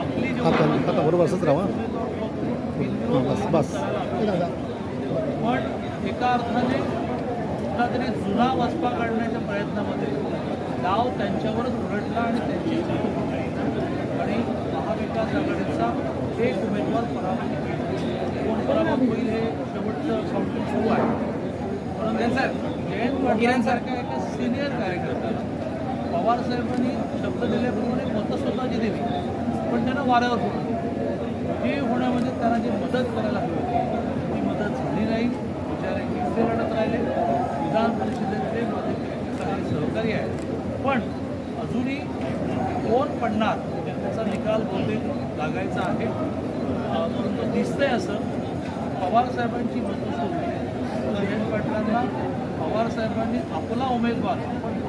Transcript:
आपली आता आता बरोबर असंच राहा. हां बस बस. पण एका अर्थाने कुठला तरी जुना वचपा काढण्याच्या प्रयत्नामध्ये डाव त्यांच्यावरच उलटला आणि त्यांची. आणि महाविकास आघाडीचा एक उमेदवार पराभूत. कोण पराभूत होईल हे शेवटचं काउंटिंग सुरू आहे. परंतु जयंत पाटलांसारख्या एका सिनियर कार्यकर्त्याला पवार साहेबांनी शब्द दिल्याप्रमाणे मतं स्वतःची दिली पण त्यांना वाऱ्यावर होतं हे होण्यामध्ये त्यांना जी मदत करायला हवी होती ती मदत झाली नाही. बिचारे एकटे लढत राहिले. विधान परिषदेतले माझे काही सहकारी आहेत. पण अजूनही कोण पडणार त्याचा निकाल बहुतेक लागायचा आहे. परंतु दिसतंय असं पवारसाहेबांची मतं सोडली. जयंत पाटलांना पवारसाहेबांनी आपला उमेदवार आपण